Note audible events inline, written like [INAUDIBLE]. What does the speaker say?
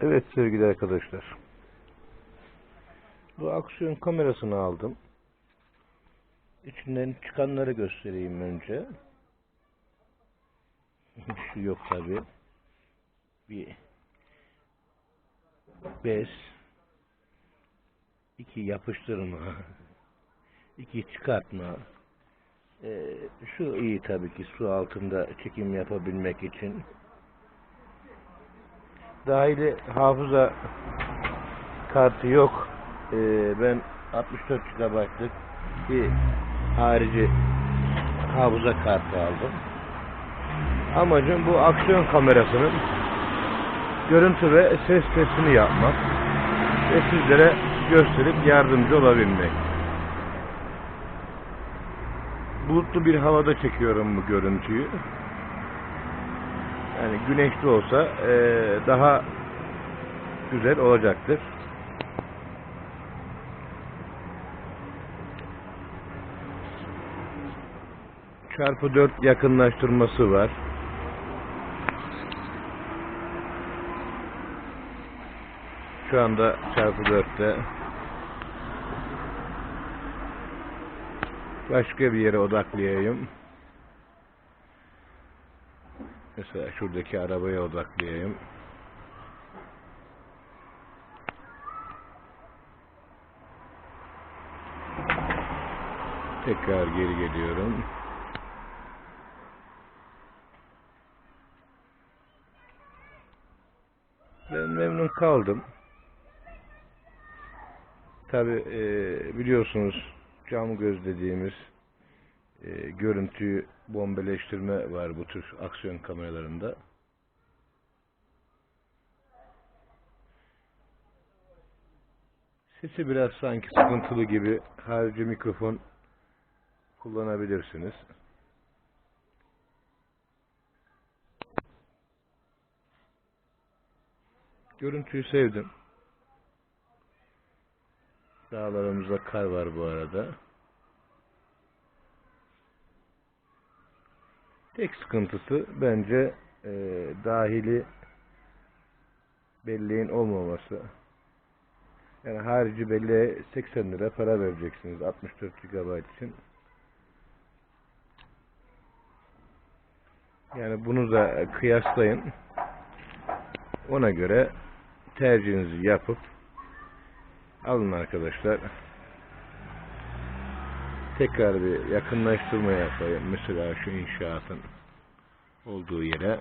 Evet sevgili arkadaşlar. Bu aksiyon kamerasını aldım. İçinden çıkanları göstereyim önce. [LAUGHS] Şu yok tabi. Bir bez, iki yapıştırma, [LAUGHS] iki çıkartma. Ee, şu iyi tabii ki su altında çekim yapabilmek için. Dahili hafıza kartı yok. Ee, ben 64 GB'lık bir harici hafıza kartı aldım. Amacım bu aksiyon kamerasının görüntü ve ses testini yapmak ve sizlere gösterip yardımcı olabilmek. Bulutlu bir havada çekiyorum bu görüntüyü. Yani güneşli olsa eee, daha güzel olacaktır. Çarpı 4 yakınlaştırması var. Şu anda çarpı 4'te. Başka bir yere odaklayayım. Mesela şuradaki arabaya odaklayayım. Tekrar geri geliyorum. Ben memnun kaldım. Tabi biliyorsunuz cam göz dediğimiz e, görüntüyü bombeleştirme var bu tür aksiyon kameralarında. Sesi biraz sanki sıkıntılı gibi harici mikrofon kullanabilirsiniz. Görüntüyü sevdim. Dağlarımızda kar var bu arada. Tek sıkıntısı bence e, dahili belleğin olmaması. Yani harici belleğe 80 lira para vereceksiniz 64 GB için. Yani bunu da kıyaslayın. Ona göre tercihinizi yapıp alın arkadaşlar. Tekrar bir yakınlaştırma yapayım. Mesela şu inşaatın olduğu yere.